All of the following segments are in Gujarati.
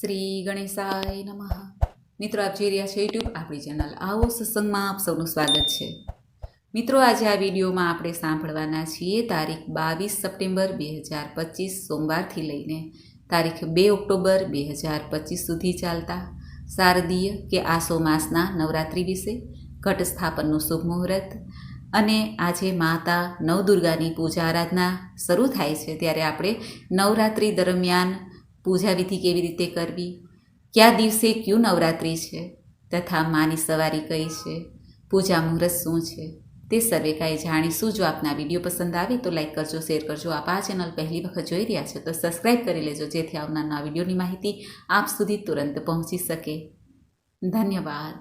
શ્રી ગણેશાય નમઃ. મિત્રો, આપ જોઈ રહ્યા છો યુટ્યુબ આપણી ચેનલ આવો સત્સંગમાં આપ સૌનું સ્વાગત છે. મિત્રો, આજે આ વિડીયોમાં આપણે સાંભળવાના છીએ તારીખ બાવીસ સપ્ટેમ્બર બે હજાર પચીસ, સોમવારથી લઈને તારીખ બે ઓક્ટોબર બે હજાર પચીસ સુધી ચાલતા. શારદીય કે આસો માસના નવરાત્રિ વિશે ઘટ સ્થાપનનું શુભ મુહૂર્ત અને આજે માતા નવદુર્ગાની પૂજા આરાધના શરૂ થાય છે. ત્યારે આપણે નવરાત્રિ દરમિયાન પૂજા વિધિ કેવી રીતે કરવી? કયા દિવસે કયું નવરાત્રિ છે? તથા માની સવારી કઈ છે? પૂજા મુહૂર્ત શું છે? તે સર્વે કાંઈ જાણીશું. જો આપના વીડિયો પસંદ આવે તો લાઈક કરજો, શેર કરજો. આપ આ ચેનલ પહેલી વખત જોઈ રહ્યા છો તો સબસ્ક્રાઈબ કરી લેજો, જેથી આવનારના વિડીયોની માહિતી આપ સુધી તુરંત પહોંચી શકે. ધન્યવાદ.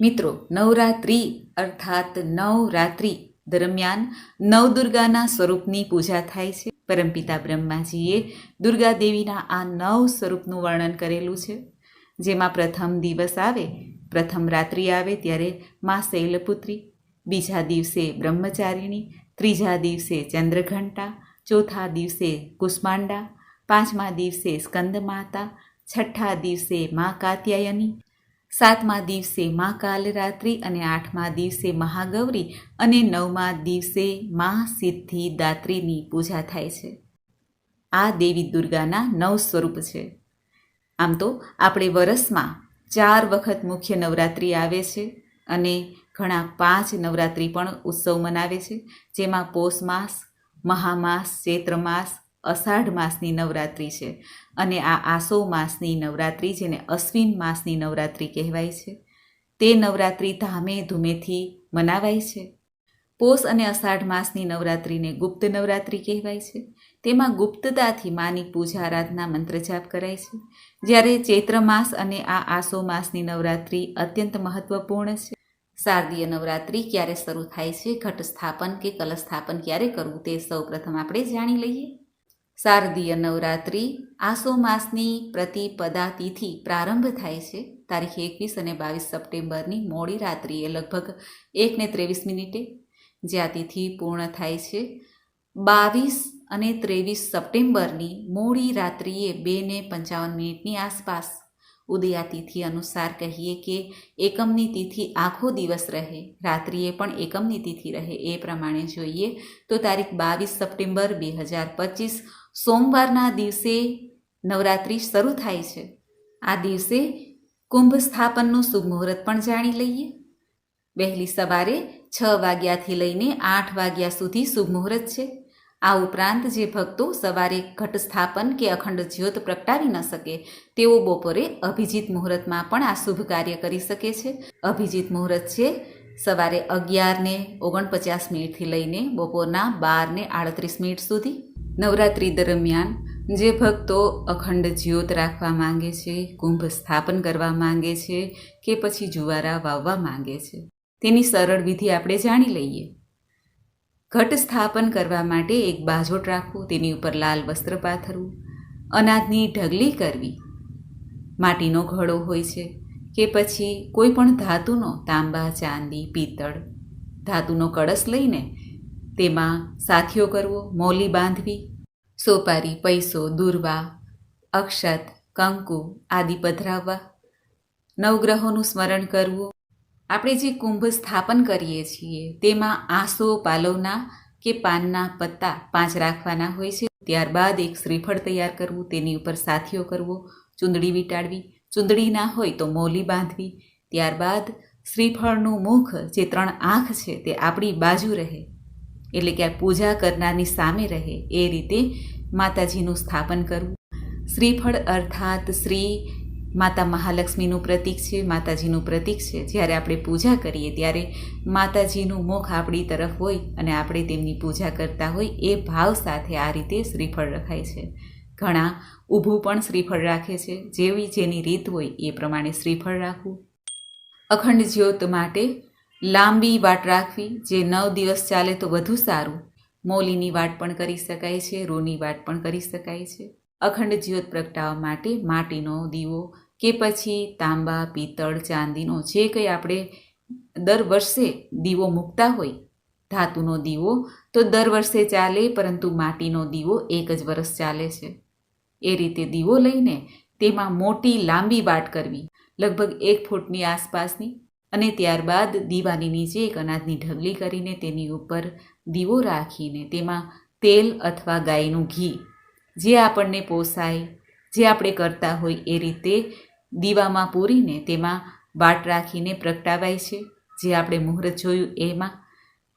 મિત્રો, નવરાત્રિ અર્થાત નવરાત્રિ દરમિયાન નવદુર્ગાના સ્વરૂપની પૂજા થાય છે. પરમપિતા બ્રહ્માજીએ દુર્ગા દેવીના આ નવ સ્વરૂપનું વર્ણન કરેલું છે. જેમાં પ્રથમ દિવસ આવે, પ્રથમ રાત્રિ આવે ત્યારે મા શૈલપુત્રી, બીજા દિવસે બ્રહ્મચારિણી, ત્રીજા દિવસે ચંદ્રઘંટા, ચોથા દિવસે કુષ્માંડા, પાંચમા દિવસે સ્કંદમાતા, છઠ્ઠા દિવસે મા કાત્યાયની સાતમા દિવસે મા કાલરાત્રિ અને આઠમા દિવસે મહાગૌરી અને નવમા દિવસે મા સિદ્ધિ દાત્રીની પૂજા થાય છે. આ દેવી દુર્ગાના નવ સ્વરૂપ છે. આમ તો આપણે વરસમાં ચાર વખત મુખ્ય નવરાત્રિ આવે છે અને ઘણા પાંચ નવરાત્રિ પણ ઉત્સવ મનાવે છે. જેમાં પોષ માસ, મહામાસ, ચૈત્ર માસ અષાઢ માસની નવરાત્રિ છે. અને આ આસો માસની નવરાત્રિ જેને અશ્વિન માસની નવરાત્રિ કહેવાય છે. તે નવરાત્રિ ધામે ધૂમેથી મનાવાય છે. પોષ અને અષાઢ માસની નવરાત્રિને ગુપ્ત નવરાત્રિ કહેવાય છે. તેમાં ગુપ્તતાથી માની પૂજા, આરાધના મંત્ર જાપ કરાય છે. જ્યારે ચૈત્ર માસ અને આ આસો માસની નવરાત્રિ અત્યંત મહત્વપૂર્ણ છે. શારદીય નવરાત્રિ ક્યારે શરૂ થાય છે? ઘટ સ્થાપન કે કલશ સ્થાપન ક્યારે કરવું તે સૌ પ્રથમ આપણે જાણી લઈએ. શારદીય નવરાત્રિ આસો માસની પ્રતિપદા તિથિ પ્રારંભ થાય છે. તારીખ એકવીસ અને બાવીસ સપ્ટેમ્બરની મોડી રાત્રિએ લગભગ એકને ત્રેવીસ મિનિટે જે આ તિથિ પૂર્ણ થાય છે. બાવીસ અને ત્રેવીસ સપ્ટેમ્બરની મોડી રાત્રિએ બે ને પંચાવન મિનિટની આસપાસ ઉદયા તિથિ અનુસાર કહીએ કે એકમની તિથિ આખો દિવસ રહે, રાત્રિએ પણ એકમની તિથિ રહે એ પ્રમાણે જોઈએ તો તારીખ બાવીસ સપ્ટેમ્બર બે હજાર પચીસ સોમવારના દિવસે નવરાત્રિ શરૂ થાય છે. આ દિવસે કુંભ સ્થાપનનું શુભ મુહૂર્ત પણ જાણી લઈએ. વહેલી સવારે છ વાગ્યાથી લઈને આઠ વાગ્યા સુધી શુભ મુહૂર્ત છે. આ ઉપરાંત જે ભક્તો સવારે ઘટ સ્થાપન કે અખંડ જ્યોત પ્રગટાવી ન શકે, તેઓ બપોરે અભિજીત મુહૂર્તમાં પણ આ શુભ કાર્ય કરી શકે છે. અભિજીત મુહૂર્ત છે સવારે અગિયારને ઓગણપચાસ મિનિટથી લઈને બપોરના બારને આડત્રીસ મિનિટ સુધી. નવરાત્રિ દરમિયાન જે ભક્તો અખંડ જ્યોત રાખવા માંગે છે, કુંભ સ્થાપન કરવા માંગે છે કે પછી જુવારા વાવવા માંગે છે. તેની સરળ વિધિ આપણે જાણી લઈએ. ઘટ સ્થાપન કરવા માટે એક બાજોટ રાખવું, તેની ઉપર લાલ વસ્ત્ર પાથરવું, અનાજની ઢગલી કરવી. માટીનો ઘડો હોય છે કે પછી કોઈ પણ ધાતુનો તાંબા, ચાંદી, પિત્તળ. ધાતુનો કળશ લઈને તેમાં સાથીઓ કરવો, મોલી બાંધવી, સોપારી, પૈસો, દુર્વા, અક્ષત, કંકુ આદિ પધરાવવા, નવગ્રહોનું સ્મરણ કરવું. આપણે જે કુંભ સ્થાપન કરીએ છીએ, તેમાં આંસો, પાલવના કે પાનના પત્તા પાંચ રાખવાના હોય છે. ત્યારબાદ એક શ્રીફળ તૈયાર કરવું, તેની ઉપર સાથીઓ કરવો, ચૂંદડી વીંટાળવી ચૂંદડી ના હોય તો મોલી બાંધવી. ત્યારબાદ શ્રીફળનું મુખ જે ત્રણ આંખ છે, તે આપણી બાજુ રહે. એટલે કે આ પૂજા કરનારની સામે રહે એ રીતે માતાજીનું સ્થાપન કરવું. શ્રીફળ અર્થાત શ્રી માતા મહાલક્ષ્મીનું પ્રતીક છે, માતાજીનું પ્રતીક છે. જ્યારે આપણે પૂજા કરીએ ત્યારે માતાજીનું મુખ આપણી તરફ હોય અને આપણે તેમની પૂજા કરતા હોય એ ભાવ સાથે આ રીતે શ્રીફળ રખાય છે. ઘણા ઊભું પણ શ્રીફળ રાખે છે. જેવી જેની રીત હોય એ પ્રમાણે શ્રીફળ રાખવું. અખંડ જ્યોત માટે લાંબી વાટ રાખવી, જે નવ દિવસ ચાલે તો વધુ સારું. મોલીની વાટ પણ કરી શકાય છે, રૂની વાટ પણ કરી શકાય છે. અખંડ જ્યોત પ્રગટાવવા માટે માટીનો દીવો કે પછી તાંબા, પિત્તળ, ચાંદીનો જે કંઈ આપણે દર વર્ષે દીવો મૂકતા હોય. ધાતુનો દીવો તો દર વર્ષે ચાલે, પરંતુ માટીનો દીવો એક જ વર્ષ ચાલે છે. એ રીતે દીવો લઈને તેમાં મોટી લાંબી વાટ કરવી, લગભગ એક ફૂટની આસપાસની અને ત્યારબાદ દીવાની નીચે એક અનાજની ઢગલી કરીને તેની ઉપર દીવો રાખીને તેમાં તેલ અથવા ગાયનું ઘી, જે આપણને પોસાય, જે આપણે કરતા હોય એ રીતે દીવામાં પૂરીને તેમાં વાટ રાખીને પ્રગટાવાય છે, જે આપણે મુહૂર્ત જોયું એમાં.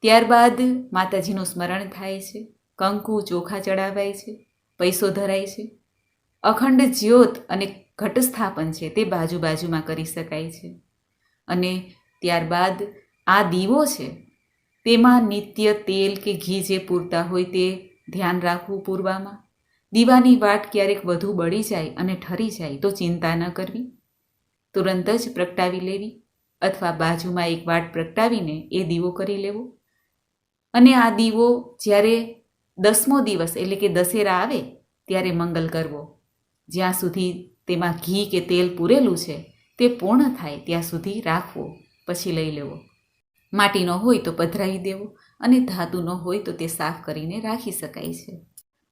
ત્યારબાદ માતાજીનું સ્મરણ થાય છે, કંકુ ચોખા ચડાવાય છે, પૈસો ધરાય છે. અખંડ જ્યોત અને ઘટસ્થાપન છે તે બાજુ બાજુમાં કરી શકાય છે. અને ત્યારબાદ આ દીવો છે, તેમાં નિત્ય તેલ કે ઘી જે પૂરતા હોય તે ધ્યાન રાખવું પૂરવામાં. દીવાની વાટ ક્યારેક વધુ બળી જાય અને ઠરી જાય તો ચિંતા ન કરવી. તુરંત જ પ્રગટાવી લેવી અથવા બાજુમાં એક વાટ પ્રગટાવીને એ દીવો કરી લેવો. અને આ દીવો જ્યારે દસમો દિવસ એટલે કે દશેરા આવે, ત્યારે મંગલ કરવો. જ્યાં સુધી તેમાં ઘી કે તેલ પૂરેલું છે તે પૂર્ણ થાય ત્યાં સુધી રાખવો, પછી લઈ લેવો. માટીનો હોય તો પધરાવી દેવો અને ધાતુનો હોય તો તે સાફ કરીને રાખી શકાય છે.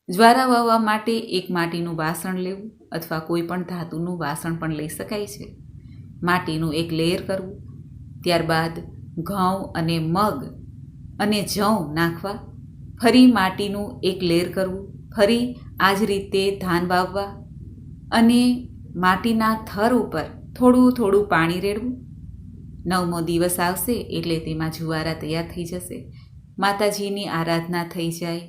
જ્વારા વાવવા માટે એક માટીનું વાસણ લેવું અથવા કોઈ પણ ધાતુનું વાસણ પણ લઈ શકાય છે. માટીનું એક લેયર કરવું, ત્યારબાદ ઘઉં અને મગ અને જવ નાખવા, ફરી માટીનું એક લેર કરવું, ફરી આ જ રીતે ધાન વાવવા અને માટીના થર ઉપર થોડું થોડું પાણી રેડવું. નવમો દિવસ આવશે એટલે તેમાં જુવારા તૈયાર થઈ જશે. માતાજીની આરાધના થઈ જાય.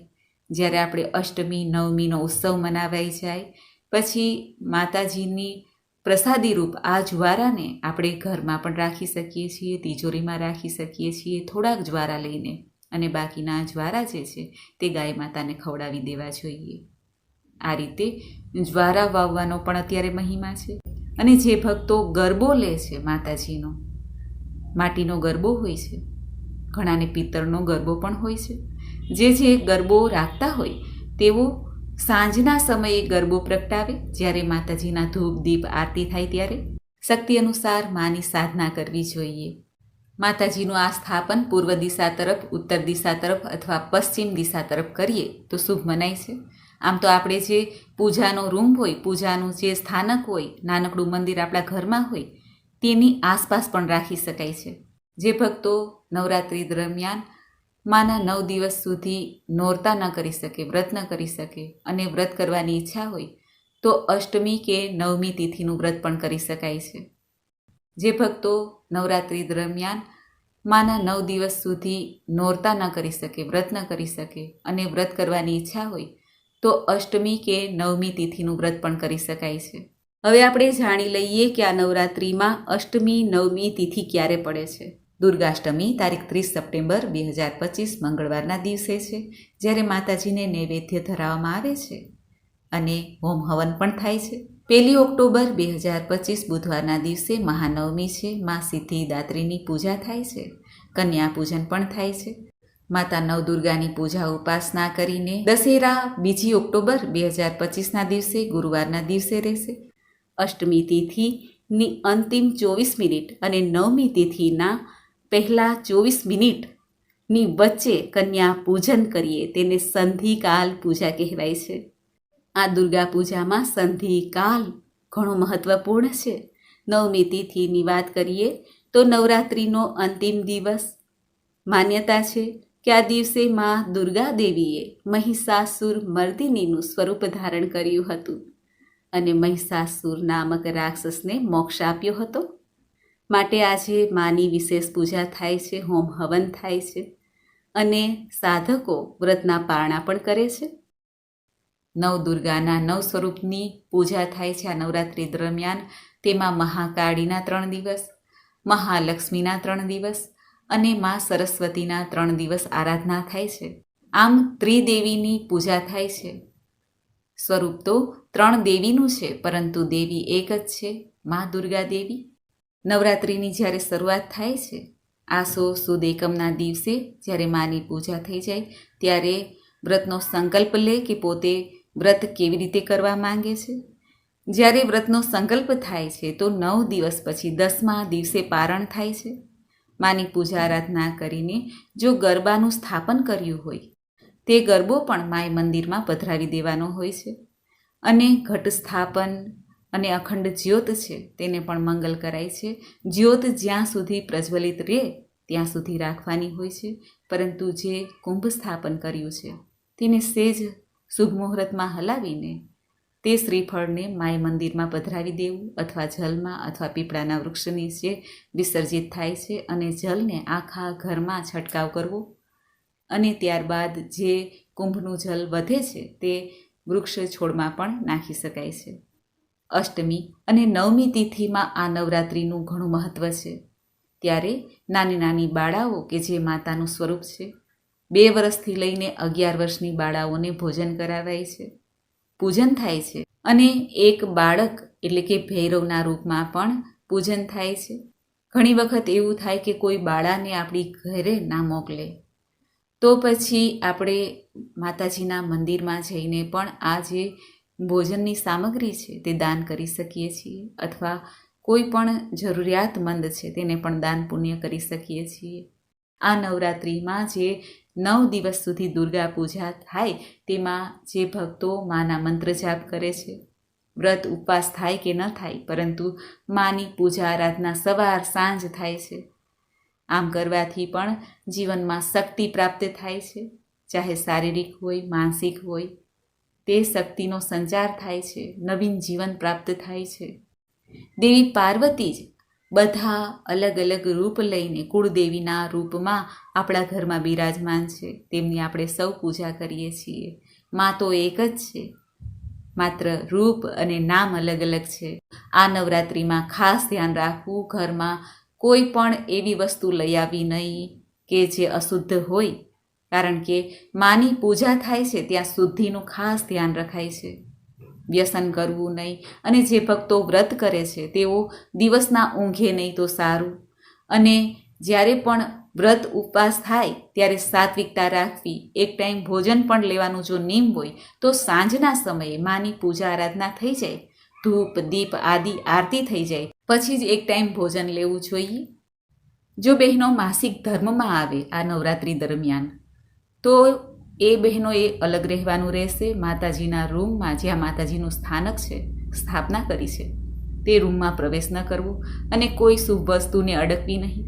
જ્યારે આપણે અષ્ટમી, નવમીનો ઉત્સવ મનાવાઈ જાય, પછી માતાજીની પ્રસાદી રૂપ આ જ્વારાને આપણે ઘરમાં પણ રાખી શકીએ છીએ, તિજોરીમાં રાખી શકીએ છીએ, થોડાક જ્વારા લઈને. અને બાકીના જ્વારા જે છે, તે ગાય માતાને ખવડાવી દેવા જોઈએ. આ રીતે જ્વારા વાવવાનો પણ અત્યારે મહિમા છે. અને જે ભક્તો ગરબો લે છે માતાજીનો, માટીનો ગરબો હોય છે, ઘણાને પિત્તળનો ગરબો પણ હોય છે. જે જે ગરબો રાખતા હોય, તેઓ સાંજના સમયે ગરબો પ્રગટાવે, જ્યારે માતાજીના ધૂપ, દીપ, આરતી થાય ત્યારે શક્તિ અનુસાર માની સાધના કરવી જોઈએ. માતાજીનું આ સ્થાપન પૂર્વ દિશા તરફ, ઉત્તર દિશા તરફ અથવા પશ્ચિમ દિશા તરફ કરીએ તો શુભ મનાય છે. આમ તો આપણે જે પૂજાનો રૂમ હોય, પૂજાનું જે સ્થાનક હોય, નાનકડું મંદિર આપણા ઘરમાં હોય, તેની આસપાસ પણ રાખી શકાય છે. જે ભક્તો નવરાત્રિ દરમિયાન માના નવ દિવસ સુધી નોરતા ન કરી શકે, વ્રત ન કરી શકે અને વ્રત કરવાની ઈચ્છા હોય, તો અષ્ટમી કે નવમી તિથિનું વ્રત પણ કરી શકાય છે. જે ભક્તો નવરાત્રિ દરમિયાન માના નવ દિવસ સુધી નોરતા ન કરી શકે, વ્રત ન કરી શકે અને વ્રત કરવાની ઈચ્છા હોય તો અષ્ટમી કે નવમી તિથિનું વ્રત પણ કરી શકાય છે. હવે આપણે જાણી લઈએ કે આ નવરાત્રિમાં અષ્ટમી, નવમી તિથિ ક્યારે પડે છે. દુર્ગાષ્ટમી તારીખ ત્રીસ સપ્ટેમ્બર બે હજાર પચીસ મંગળવારના દિવસે છે, જ્યારે માતાજીને નૈવેદ્ય ધરાવવામાં આવે છે અને હોમ હવન પણ થાય છે. પહેલી ઓક્ટોબર બે હજાર પચીસ બુધવારના દિવસે મહાનવમી છે, મા સિદ્ધિદાત્રીની પૂજા થાય છે, કન્યા પૂજન પણ થાય છે માતા નવદુર્ગાની પૂજા ઉપાસના કરીને દશેરા બીજી ઓક્ટોબર બે હજાર પચીસના દિવસે ગુરુવારના દિવસે રહેશે. અષ્ટમી તિથિની અંતિમ ચોવીસ મિનિટ અને નવમી તિથિના પહેલાં ચોવીસ મિનિટની વચ્ચે કન્યા પૂજન કરીએ, તેને સંધિકાલ પૂજા કહેવાય છે. આ દુર્ગા પૂજામાં સંધિકાલ ઘણો મહત્વપૂર્ણ છે. નવમી તિથિની વાત કરીએ તો નવરાત્રિનો અંતિમ દિવસ માન્યતા છે. કે આ દિવસે માં દુર્ગા દેવીએ મહિષાસુર મર્દિનીનું સ્વરૂપ ધારણ કર્યું હતું અને મહિષાસુર નામક રાક્ષસને મોક્ષ આપ્યો હતો. માટે આજે માની વિશેષ પૂજા થાય છે, હોમ હવન થાય છે અને સાધકો વ્રતના પારણા પણ કરે છે. નવ દુર્ગાના નવ સ્વરૂપની પૂજા થાય છે આ નવરાત્રિ દરમિયાન. તેમાં મહાકાળીના ત્રણ દિવસ, મહાલક્ષ્મીના ત્રણ દિવસ અને મા સરસ્વતીના ત્રણ દિવસ આરાધના થાય છે. આમ ત્રિદેવીની પૂજા થાય છે. સ્વરૂપ તો ત્રણ દેવીનું છે, પરંતુ દેવી એક જ છે, મા દુર્ગા દેવી. નવરાત્રિની જ્યારે શરૂઆત થાય છે આસો સુદ એકમના દિવસે જ્યારે માની પૂજા થઈ જાય, ત્યારે વ્રતનો સંકલ્પ લે કે પોતે વ્રત કેવી રીતે કરવા માંગે છે. જ્યારે વ્રતનો સંકલ્પ થાય છે, તો નવ દિવસ પછી દસમા દિવસે પારણ થાય છે. માની પૂજા આરાધના કરીને જો ગરબાનું સ્થાપન કર્યું હોય, તે ગરબો પણ માય મંદિરમાં પધરાવી દેવાનો હોય છે. અને ઘટ સ્થાપન અને અખંડ જ્યોત છે, તેને પણ મંગલ કરાય છે. જ્યોત જ્યાં સુધી પ્રજ્વલિત રહે, ત્યાં સુધી રાખવાની હોય છે. પરંતુ જે કુંભ સ્થાપન કર્યું છે, તેને સેજ શુભ મુહૂર્તમાં હલાવીને તે શ્રીફળને માય મંદિરમાં પધરાવી દેવું અથવા જલમાં અથવા પીપળાના વૃક્ષની જે વિસર્જિત થાય છે અને જલને આખા ઘરમાં છંટકાવ કરવો. અને ત્યારબાદ જે કુંભનું જલ વધે છે તે વૃક્ષ છોડમાં પણ નાખી શકાય છે. અષ્ટમી અને નવમી તિથિમાં આ નવરાત્રિનું ઘણું મહત્ત્વ છે. ત્યારે નાની નાની બાળાઓ કે જે માતાનું સ્વરૂપ છે, બે વર્ષથી લઈને અગિયાર વર્ષની બાળાઓને ભોજન કરાવાય છે. પૂજન થાય છે. અને એક બાળક એટલે કે ભૈરવના રૂપમાં પણ પૂજન થાય છે. ઘણી વખત એવું થાય કે કોઈ બાળાને આપણી ઘરે ના મોકલે. તો પછી આપણે માતાજીના મંદિરમાં જઈને પણ આ જે ભોજનની સામગ્રી છે તે દાન કરી શકીએ છીએ અથવા કોઈ પણ જરૂરિયાતમંદ છે તેને પણ દાન પુણ્ય કરી શકીએ છીએ. આ નવરાત્રિમાં જે નવ દિવસ સુધી દુર્ગા પૂજા થાય તેમાં જે ભક્તો માના મંત્ર જાપ કરે છે, વ્રત ઉપવાસ થાય કે ન થાય, પરંતુ માની પૂજા આરાધના સવાર સાંજ થાય છે. આમ કરવાથી પણ જીવનમાં શક્તિ પ્રાપ્ત થાય છે, ચાહે શારીરિક હોય, માનસિક હોય, તે શક્તિનો સંચાર થાય છે, નવીન જીવન પ્રાપ્ત થાય છે. દેવી પાર્વતી જ બધા અલગ અલગ રૂપ લઈને કુળદેવીના રૂપમાં આપણા ઘરમાં બિરાજમાન છે. તેમની આપણે સૌ પૂજા કરીએ છીએ. માં તો એક જ છે. માત્ર રૂપ અને નામ અલગ અલગ છે. આ નવરાત્રિમાં ખાસ ધ્યાન રાખવું ઘરમાં કોઈ પણ એવી વસ્તુ લઈ આવી નહીં કે જે અશુદ્ધ હોય. કારણ કે માની પૂજા થાય છે, ત્યાં શુદ્ધિનું ખાસ ધ્યાન રખાય છે. વ્યસન કરવું નહીં. અને જે ભક્તો વ્રત કરે છે, તેઓ દિવસના ઊંઘે નહીં તો સારું. અને જ્યારે પણ વ્રત ઉપવાસ થાય, ત્યારે સાત્વિકતા રાખવી. એક ટાઈમ ભોજન પણ લેવાનું જો નિયમ હોય, તો સાંજના સમયે માની પૂજા આરાધના થઈ જાય. ધૂપ, દીપ આદિ આરતી થઈ જાય. પછી જ એક ટાઈમ ભોજન લેવું જોઈએ. જો બહેનો માસિક ધર્મમાં આવે આ નવરાત્રિ દરમિયાન, તો એ બહેનોએ અલગ રહેવાનું રહેશે. માતાજીના રૂમમાં જ્યાં માતાજીનું સ્થાનક છે, સ્થાપના કરી છે, તે રૂમમાં પ્રવેશ ન કરવો અને કોઈ શુભ વસ્તુને અડકવી નહીં,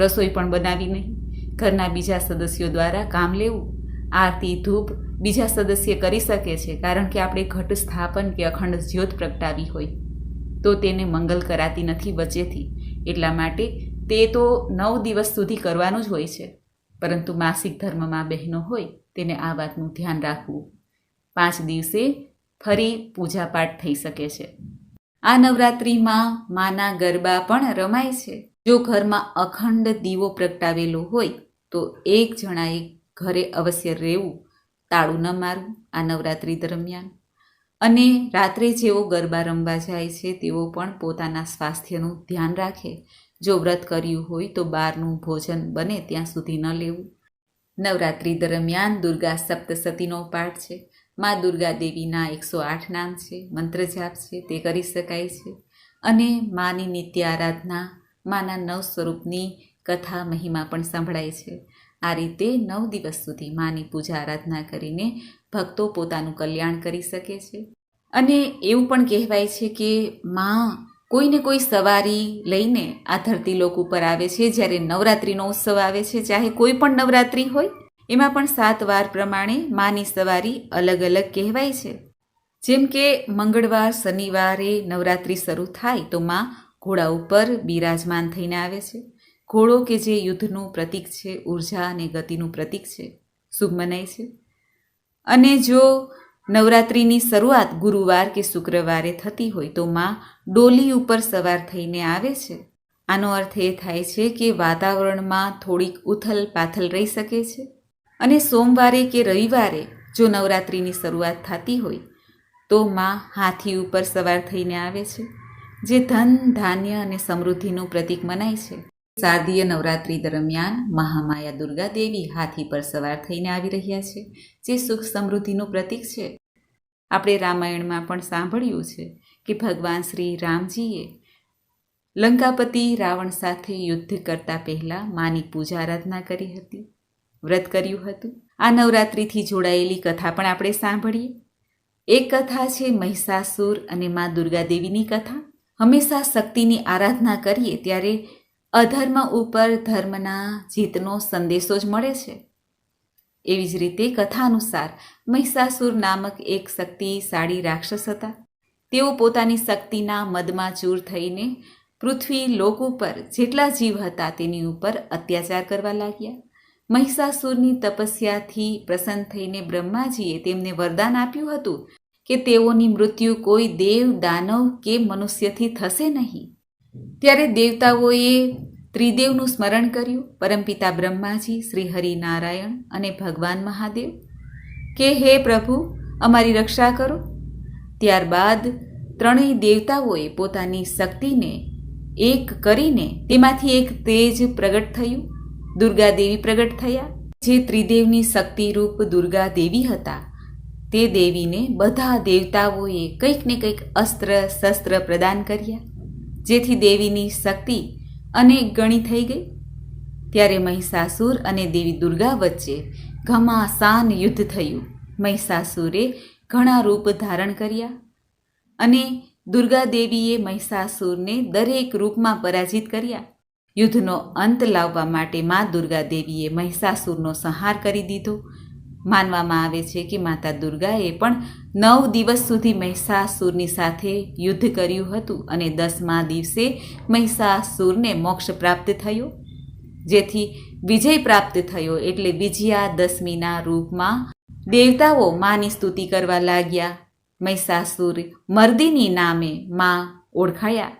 રસોઈ પણ બનાવી નહીં. ઘરના બીજા સદસ્યો દ્વારા કામ લેવું, આરતી, ધૂપ બીજા સદસ્ય કરી શકે છે, કારણ કે આપણે ઘટ સ્થાપન કે અખંડ જ્યોત પ્રગટાવી હોય, તો તેને મંગલ કરાતી નથી વચ્ચેથી. એટલા માટે તે તો નવ દિવસ સુધી કરવાનું જ હોય છે. પરંતુ માસિક ધર્મમાં બહેનો હોય તેને આ વાતનું ધ્યાન રાખવું. પાંચ દિવસે ફરી પૂજાપાઠ થઈ શકે છે. આ નવરાત્રિમાં માના ગરબા પણ રમાય છે. જો ઘરમાં અખંડ દીવો પ્રગટાવેલો હોય, તો એક જણાએ ઘરે અવશ્ય રહેવું, તાળું ન મારવું આ નવરાત્રિ દરમિયાન. અને રાત્રે જેઓ ગરબા રમવા જાય છે, તેઓ પણ પોતાના સ્વાસ્થ્યનું ધ્યાન રાખે. જો વ્રત કર્યું હોય, તો બહારનું ભોજન બને ત્યાં સુધી ન લેવું. નવરાત્રિ દરમિયાન દુર્ગા સપ્તસતીનો પાઠ છે. મા દુર્ગા દેવીના એકસો આઠ નામ છે. મંત્ર જાપ છે. તે કરી શકાય છે. અને માની નિત્ય આરાધના માના નવ સ્વરૂપની કથા મહિમા પણ સંભળાય છે. આ રીતે નવ દિવસ સુધી માની પૂજા આરાધના કરીને ભક્તો પોતાનું કલ્યાણ કરી શકે છે. અને એવું પણ કહેવાય છે કે માં કોઈને કોઈ સવારી લઈને આ ધરતી લોક ઉપર આવે છે, જ્યારે નવરાત્રિનો ઉત્સવ આવે છે, ચાહે કોઈ પણ નવરાત્રિ હોય, એમાં પણ સાત વાર પ્રમાણે માની સવારી અલગ અલગ કહેવાય છે. જેમ કે મંગળવાર, શનિવારે નવરાત્રિ શરૂ થાય તો માં ઘોડા ઉપર બિરાજમાન થઈને આવે છે. ઘોડો કે જે યુદ્ધનું પ્રતીક છે, ઊર્જા અને ગતિનું પ્રતીક છે, શુભ મનાય છે. અને જો નવરાત્રિની શરૂઆત ગુરુવાર કે શુક્રવારે થતી હોય તો માં ડોલી ઉપર સવાર થઈને આવે છે. આનો અર્થ એ થાય છે કે વાતાવરણમાં થોડીક ઉથલ પાથલ રહી શકે છે. અને સોમવારે કે રવિવારે જો નવરાત્રિની શરૂઆત થતી હોય તો માં હાથી ઉપર સવાર થઈને આવે છે, જે ધન, ધાન્ય અને સમૃદ્ધિનું પ્રતીક મનાય છે. શારદીય નવરાત્રિ દરમિયાન મહામાયા દુર્ગા દેવી હાથી પર સવાર થઈને આવી રહ્યા છે, જે સુખ સમૃદ્ધિનું પ્રતીક છે. આપણે રામાયણમાં પણ સાંભળ્યું છે કે ભગવાન શ્રી રામજીએ લંકાપતિ રાવણ સાથે યુદ્ધ કરતા પહેલાં માની પૂજા આરાધના કરી હતી, વ્રત કર્યું હતું. આ નવરાત્રિથી જોડાયેલી કથા પણ આપણે સાંભળીએ. એક કથા છે મહિષાસુર અને મા દુર્ગા દેવીની કથા. હંમેશા શક્તિની આરાધના કરીએ ત્યારે અધર્મ ઉપર ધર્મના જીતનો સંદેશો જ મળે છે. એવી જ રીતે કથા અનુસાર મહિષાસુર નામક એક શક્તિશાળી રાક્ષસ હતા. તેઓ પોતાની શક્તિના મદમાં ચૂર થઈને પૃથ્વી લોક ઉપર જેટલા જીવ હતા તેની ઉપર અત્યાચાર કરવા લાગ્યા. મહિષાસુરની તપસ્યાથી પ્રસન્ન થઈને બ્રહ્માજીએ તેમને વરદાન આપ્યું હતું કે તેઓની મૃત્યુ કોઈ દેવ, દાનવ કે મનુષ્યથી થશે નહીં. ત્યારે દેવતાઓએ ત્રિદેવનું સ્મરણ કર્યું. પરમપિતા બ્રહ્માજી, શ્રી હરિનારાયણ અને ભગવાન મહાદેવ કે, હે પ્રભુ, અમારી રક્ષા કરો. ત્યારબાદ ત્રણેય દેવતાઓએ પોતાની શક્તિને એક કરીને તેમાંથી એક તેજ પ્રગટ થયું. દુર્ગા દેવી પ્રગટ થયા. જે ત્રિદેવની શક્તિરૂપ દુર્ગા દેવી હતા, તે દેવીને બધા દેવતાઓએ કંઈક ને કંઈક અસ્ત્ર, શસ્ત્ર પ્રદાન કર્યા. જેથી દેવીની શક્તિ અનેક ગણી થઈ ગઈ. ત્યારે મહિષાસુર અને દેવી દુર્ગા વચ્ચે ઘમાસાન યુદ્ધ થયું. મહિષાસુરે ઘણા રૂપ ધારણ કર્યા અને દુર્ગા દેવીએ મહિષાસુરને દરેક રૂપમાં પરાજિત કર્યા. યુદ્ધનો અંત લાવવા માટે મા દુર્ગા દેવીએ મહિષાસુરનો સંહાર કરી દીધો. માનવામાં આવે છે કે માતા દુર્ગાએ પણ નવ દિવસ સુધી મહિષાસુરની સાથે યુદ્ધ કર્યું હતું અને દસમા દિવસે મહિષાસુરને મોક્ષ પ્રાપ્ત થયો. જેથી વિજય પ્રાપ્ત થયો એટલે વિજયા દસમીના રૂપમાં દેવતાઓ માની સ્તુતિ કરવા લાગ્યા. મહિષાસુર મર્દિની નામે માં ઓળખાયા.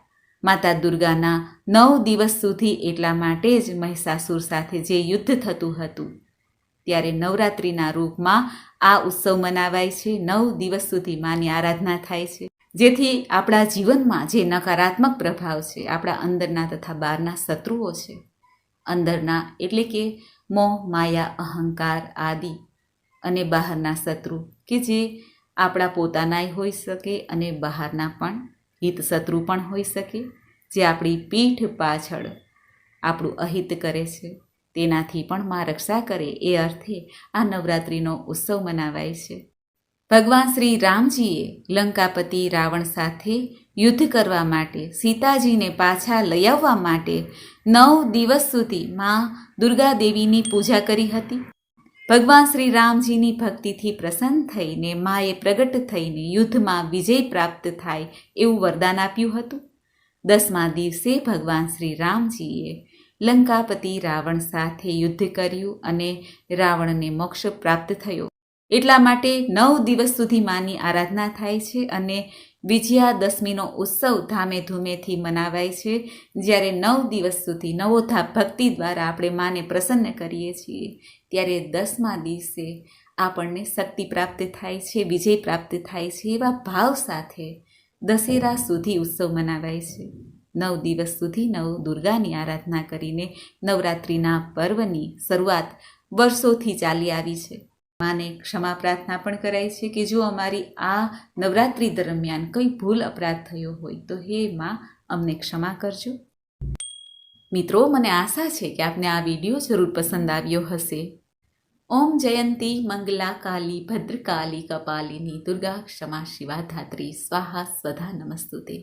માતા દુર્ગાના નવ દિવસ સુધી એટલા માટે જ મહિષાસુર સાથે જે યુદ્ધ થતું હતું. ત્યારે નવરાત્રિના રૂપમાં આ ઉત્સવ મનાવાય છે. નવ દિવસ સુધી માની આરાધના થાય છે. જેથી આપણા જીવનમાં જે નકારાત્મક પ્રભાવ છે, આપણા અંદરના તથા બહારના શત્રુઓ છે, અંદરના એટલે કે મોહ, માયા, અહંકાર આદિ અને બહારના શત્રુ કે જે આપણા પોતાનાય હોઈ શકે અને બહારના પણ હિત શત્રુ પણ હોઈ શકે, જે આપણી પીઠ પાછળ આપણું અહિત કરે છે. તેનાથી પણ માં રક્ષા કરે એ અર્થે આ નવરાત્રિનો ઉત્સવ મનાવાય છે. ભગવાન શ્રી રામજીએ લંકાપતિ રાવણ સાથે યુદ્ધ કરવા માટે સીતાજીને પાછા લઈ આવવા માટે નવ દિવસ સુધી માં દુર્ગા દેવીની પૂજા કરી હતી. ભગવાન શ્રી રામજીની ભક્તિથી પ્રસન્ન થઈને માએ પ્રગટ થઈને યુદ્ધમાં વિજય પ્રાપ્ત થાય એવું વરદાન આપ્યું હતું. દસમા દિવસે ભગવાન શ્રી રામજીએ લંકાપતિ રાવણ સાથે યુદ્ધ કર્યું અને રાવણને મોક્ષ પ્રાપ્ત થયો. એટલા માટે નવ દિવસ સુધી માની આરાધના થાય છે અને વિજયાદશમીનો ઉત્સવ ધામે ધૂમેથી મનાવાય છે. જ્યારે નવ દિવસ સુધી નવોધા ભક્તિ દ્વારા આપણે માને પ્રસન્ન કરીએ છીએ, ત્યારે દસમા દિવસે આપણને શક્તિ પ્રાપ્ત થાય છે, વિજય પ્રાપ્ત થાય છે એવા ભાવ સાથે દશેરા સુધી ઉત્સવ મનાવાય છે. નવ દિવસ સુધી નવ દુર્ગાની આરાધના કરીને નવરાત્રિના પર્વની શરૂઆત વર્ષોથી ચાલી આવી છે. માને ક્ષમા પ્રાર્થના પણ કરાય છે કે જો અમારી આ નવરાત્રિ દરમિયાન કંઈ ભૂલ અપરાધ થયો હોય તો હે માં, અમને ક્ષમા કરજો. મિત્રો, મને આશા છે કે આપને આ વીડિયો જરૂર પસંદ આવ્યો હશે. ઓમ જયંતી મંગલા કાલી ભદ્રકાલી કપાલિની દુર્ગા ક્ષમા શિવા ધાત્રી સ્વાહા સ્વધા નમસ્તુતે.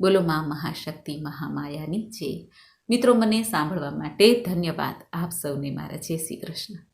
બોલો મા મહાશક્તિ મહામાયાની જય. મિત્રો, મને સાંભળવા માટે ધન્યવાદ. આપ સૌને મારા જય શ્રી કૃષ્ણ.